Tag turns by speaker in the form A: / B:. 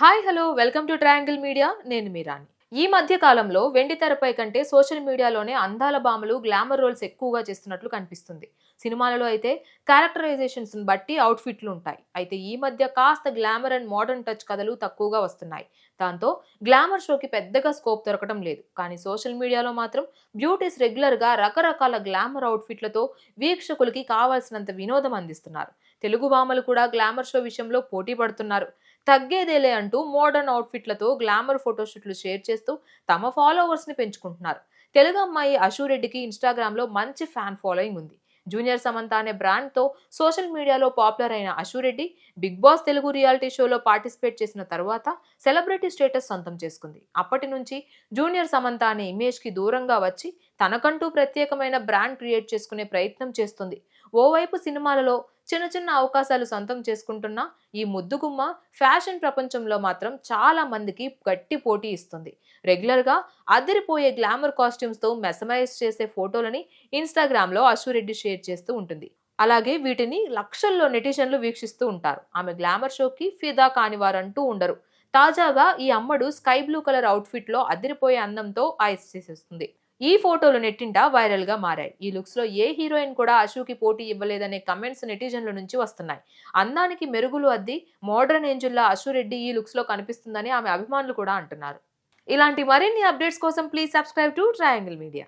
A: Hi hello welcome to Triangle Media నేను మీరాని ఈ మధ్య కాలంలో వెండి తెరపై కంటే సోషల్ మీడియాలోనే అందాల బామలు గ్లామర్ రోల్స్ ఎక్కువగా చేస్తున్నట్లు కనిపిస్తుంది. సినిమాలలో అయితే క్యారెక్టరైజేషన్స్ బట్టి అవుట్ఫిట్లు ఉంటాయి. అయితే ఈ మధ్య కాస్త గ్లామర్ అండ్ మోడర్న్ టచ్ కథలు తక్కువగా వస్తున్నాయి. దాంతో గ్లామర్ షోకి పెద్దగా స్కోప్ దొరకడం లేదు. కానీ సోషల్ మీడియాలో మాత్రం బ్యూటీస్ రెగ్యులర్గా రకరకాల గ్లామర్ అవుట్ఫిట్లతో వీక్షకులకి కావాల్సినంత వినోదం అందిస్తున్నారు. తెలుగు భామలు కూడా గ్లామర్ షో విషయంలో పోటీ పడుతున్నారు. తగ్గేదేలే అంటూ మోడర్న్ అవుట్ఫిట్లతో గ్లామర్ ఫోటోషూట్లు షేర్ చేస్తూ తమ ఫాలోవర్స్ని పెంచుకుంటున్నారు. తెలుగు అమ్మాయి అశురెడ్డికి ఇన్స్టాగ్రామ్లో మంచి ఫ్యాన్ ఫాలోయింగ్ ఉంది. జూనియర్ సమంత అనే బ్రాండ్తో సోషల్ మీడియాలో పాపులర్ అయిన Ashu Reddy Big Boss Telugu reality షోలో పార్టిసిపేట్ చేసిన తర్వాత సెలబ్రిటీ స్టేటస్ సొంతం చేసుకుంది. అప్పటి నుంచి జూనియర్ సమంత అనే ఇమేజ్కి దూరంగా వచ్చి తనకంటూ ప్రత్యేకమైన బ్రాండ్ క్రియేట్ చేసుకునే ప్రయత్నం చేస్తుంది. ఓవైపు సినిమాలలో చిన్న చిన్న అవకాశాలు సొంతం చేసుకుంటున్న ఈ ముద్దుగుమ్మ ఫ్యాషన్ ప్రపంచంలో మాత్రం చాలా మందికి గట్టి పోటీ ఇస్తుంది. రెగ్యులర్గా అదిరిపోయే గ్లామర్ కాస్ట్యూమ్స్తో మెసమైజ్ చేసే ఫోటోలని ఇన్స్టాగ్రామ్లో అశురెడ్డి షేర్ చేస్తూ ఉంటుంది. అలాగే వీటిని లక్షల్లో నెటిజన్లు వీక్షిస్తూ ఉంటారు. ఆమె గ్లామర్ షోకి ఫిదా కాని వారంటూ ఉండరు. తాజాగా ఈ అమ్మడు స్కై బ్లూ కలర్ అవుట్ఫిట్లో అదిరిపోయే అందంతో ఐస్ చేసేస్తుంది. ఈ ఫోటోలు నెట్టింట వైరల్గా మారాయి. ఈ లుక్స్లో ఏ హీరోయిన్ కూడా అశుకి పోటీ ఇవ్వలేదనే కమెంట్స్ నెటిజన్ల నుంచి వస్తున్నాయి. అందానికి మెరుగులు అద్ది మోడర్న్ ఏంజుల్లా అశురెడ్డి ఈ లుక్స్లో కనిపిస్తుందని ఆమె అభిమానులు కూడా అంటున్నారు. ఇలాంటి మరిన్ని అప్డేట్స్ కోసం please subscribe to Triangle Media.